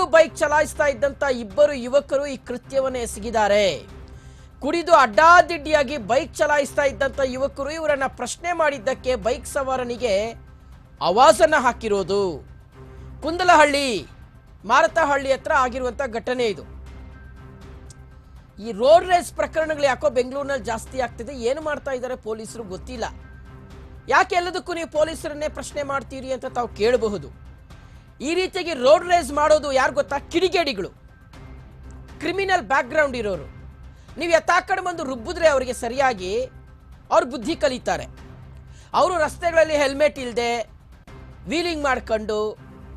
ಕುಡಿದು ಬೈಕ್ ಚಲಾಯಿಸ್ತಾ ಇದ್ದಂತ ಇಬ್ಬರು ಯುವಕರು ಈ ಕೃತ್ಯವನ್ನು ಎಸಗಿದ್ದಾರೆ. ಕುಡಿದು ಅಡ್ಡಾದಿಡ್ಡಿಯಾಗಿ ಬೈಕ್ ಚಲಾಯಿಸ್ತಾ ಇದ್ದಂತ ಯುವಕರು ಇವರನ್ನ ಪ್ರಶ್ನೆ ಮಾಡಿದ್ದಕ್ಕೆ ಬೈಕ್ ಸವಾರನಿಗೆ ಆವಾಜನ್ನ ಹಾಕಿರೋದು. ಕುಂದಲಹಳ್ಳಿ, ಮಾರತಹಳ್ಳಿ ಹತ್ರ ಆಗಿರುವಂತ ಘಟನೆ ಇದು. ಈ ರೋಡ್ ರೇಸ್ ಪ್ರಕರಣಗಳು ಯಾಕೋ ಬೆಂಗಳೂರಿನಲ್ಲಿ ಜಾಸ್ತಿ ಆಗ್ತಿದೆ, ಏನು ಮಾಡ್ತಾ ಇದ್ದಾರೆ ಪೊಲೀಸರು ಗೊತ್ತಿಲ್ಲ. ಯಾಕೆ ಎಲ್ಲದಕ್ಕೂ ನೀವು ಪೊಲೀಸರನ್ನೇ ಪ್ರಶ್ನೆ ಮಾಡ್ತೀರಿ ಅಂತ ತಾವು ಕೇಳಬಹುದು. ಈ ರೀತಿಯಾಗಿ ರೋಡ್ ರೇಸ್ ಮಾಡೋದು ಯಾರು ಗೊತ್ತಾ? ಕಿಡಿಗೇಡಿಗಳು. ಕ್ರಿಮಿನಲ್ ಬ್ಯಾಕ್ಗ್ರೌಂಡ್ ಇರೋರು. ನೀವು ಯಥಾಕಡೆ ಬಂದು ರುಬ್ಬಿದ್ರೆ ಅವರಿಗೆ ಸರಿಯಾಗಿ ಅವ್ರು ಬುದ್ಧಿ ಕಲಿತಾರೆ. ಅವರು ರಸ್ತೆಗಳಲ್ಲಿ ಹೆಲ್ಮೆಟ್ ಇಲ್ಲದೆ ವೀಲಿಂಗ್ ಮಾಡ್ಕೊಂಡು,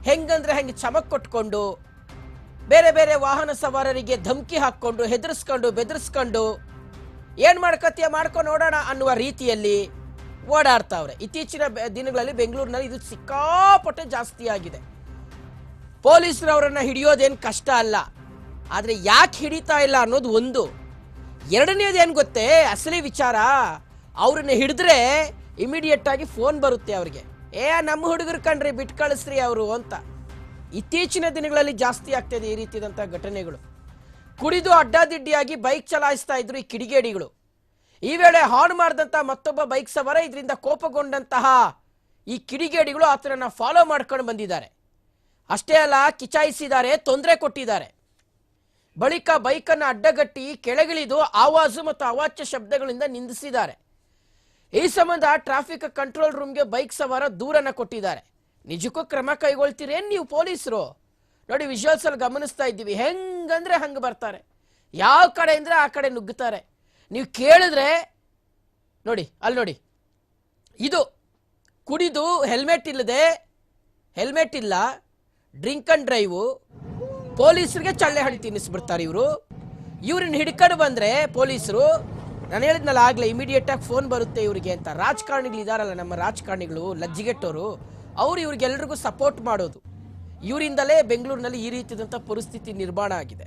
ಹೆಂಗಂದ್ರೆ ಹೆಂಗೆ ಚಮಕ್ ಕೊಟ್ಕೊಂಡು, ಬೇರೆ ಬೇರೆ ವಾಹನ ಸವಾರರಿಗೆ ಧಮಕಿ ಹಾಕ್ಕೊಂಡು, ಹೆದರ್ಸ್ಕೊಂಡು, ಬೆದರ್ಸ್ಕೊಂಡು ಏನು ಮಾಡ್ಕತ್ತೀಯ ಮಾಡ್ಕೊಂಡು ನೋಡೋಣ ಅನ್ನುವ ರೀತಿಯಲ್ಲಿ ಓಡಾಡ್ತಾವ್ರೆ. ಇತ್ತೀಚಿನ ದಿನಗಳಲ್ಲಿ ಬೆಂಗಳೂರಿನಲ್ಲಿ ಇದು ಸಿಕ್ಕಾಪಟ್ಟೆ ಜಾಸ್ತಿ ಆಗಿದೆ. ಪೊಲೀಸರು ಅವರನ್ನು ಹಿಡಿಯೋದೇನು ಕಷ್ಟ ಅಲ್ಲ. ಆದರೆ ಯಾಕೆ ಹಿಡಿತಾ ಇಲ್ಲ ಅನ್ನೋದು ಒಂದು. ಎರಡನೇದು ಏನು ಗೊತ್ತೇ? ಅಸಲಿ ವಿಚಾರ, ಅವ್ರನ್ನ ಹಿಡಿದ್ರೆ ಇಮಿಡಿಯೇಟಾಗಿ ಫೋನ್ ಬರುತ್ತೆ ಅವ್ರಿಗೆ. ಏ ನಮ್ಮ ಹುಡುಗರು ಕಣ್ರಿ ಬಿಟ್ಟು ಕಳಿಸ್ರಿ ಅವರು ಅಂತ. ಇತ್ತೀಚಿನ ದಿನಗಳಲ್ಲಿ ಜಾಸ್ತಿ ಆಗ್ತಾಯಿದೆ ಈ ರೀತಿಯಾದಂಥ ಘಟನೆಗಳು. ಕುಡಿದು ಅಡ್ಡಾದಿಡ್ಡಿಯಾಗಿ ಬೈಕ್ ಚಲಾಯಿಸ್ತಾ ಇದ್ರು ಈ ಕಿಡಿಗೇಡಿಗಳು. ಈ ವೇಳೆ ಹಾರ್ನ್ ಮಾಡಿದಂಥ ಮತ್ತೊಬ್ಬ ಬೈಕ್ ಸವಾರ ಇದರಿಂದ ಕೋಪಗೊಂಡಂತಹ ಈ ಕಿಡಿಗೇಡಿಗಳು ಆತನನ್ನು ಫಾಲೋ ಮಾಡ್ಕೊಂಡು ಬಂದಿದ್ದಾರೆ. ಅಷ್ಟೇ ಅಲ್ಲ ಕಿಚಾಯಿಸಿದ್ದಾರೆ, ತೊಂದರೆ ಕೊಟ್ಟಿದ್ದಾರೆ. ಬಳಿಕ ಬೈಕನ್ನು ಅಡ್ಡಗಟ್ಟಿ ಕೆಳಗಿಳಿದು ಆವಾಜು ಮತ್ತು ಅವಾಚ್ಯ ಶಬ್ದಗಳಿಂದ ನಿಂದಿಸಿದ್ದಾರೆ. ಈ ಸಂಬಂಧ ಟ್ರಾಫಿಕ್ ಕಂಟ್ರೋಲ್ ರೂಮ್ಗೆ ಬೈಕ್ ಸವಾರ ದೂರನ್ನ ಕೊಟ್ಟಿದ್ದಾರೆ. ನಿಜಕ್ಕೂ ಕ್ರಮ ಕೈಗೊಳ್ತೀರೇನು ನೀವು ಪೊಲೀಸರು? ನೋಡಿ ವಿಜುವಲ್ಸ್ ಅಲ್ಲಿ ಗಮನಿಸ್ತಾ ಇದ್ದೀವಿ. ಹೆಂಗಂದ್ರೆ ಹಂಗೆ ಬರ್ತಾರೆ. ಯಾವ ಕಡೆ ಅಂದರೆ ಆ ಕಡೆ ನುಗ್ಗುತ್ತಾರೆ. ನೀವು ಕೇಳಿದ್ರೆ, ನೋಡಿ, ಅಲ್ಲಿ ನೋಡಿ. ಇದು ಕುಡಿದು ಹೆಲ್ಮೆಟ್ ಇಲ್ಲದೆ ಹೆಲ್ಮೆಟ್ ಇಲ್ಲ. Drink and drive. ಪೊಲೀಸರಿಗೆ ಚಳ್ಳೆ ಹಳ್ಳಿ ತಿನ್ನಿಸ್ಬಿಡ್ತಾರೆ ಇವರು. ಇವ್ರನ್ನ ಹಿಡ್ಕೊಂಡು ಬಂದ್ರೆ ಪೊಲೀಸರು, ನಾನು ಹೇಳಿದ್ನಲ್ಲ ಆಗಲೇ ಇಮಿಡಿಯೇಟ್ ಆಗಿ ಫೋನ್ ಬರುತ್ತೆ ಇವರಿಗೆ ಅಂತ. ರಾಜಕಾರಣಿಗಳು ಇದಾರಲ್ಲ ನಮ್ಮ ರಾಜಕಾರಣಿಗಳು ಲಜ್ಜಿಗೆಟ್ಟವರು ಅವ್ರು ಇವ್ರಿಗೆಲ್ರಿಗೂ ಸಪೋರ್ಟ್ ಮಾಡೋದು. ಇವರಿಂದಲೇ ಬೆಂಗಳೂರಿನಲ್ಲಿ ಈ ರೀತಿಯಾದಂಥ ಪರಿಸ್ಥಿತಿ ನಿರ್ಮಾಣ ಆಗಿದೆ.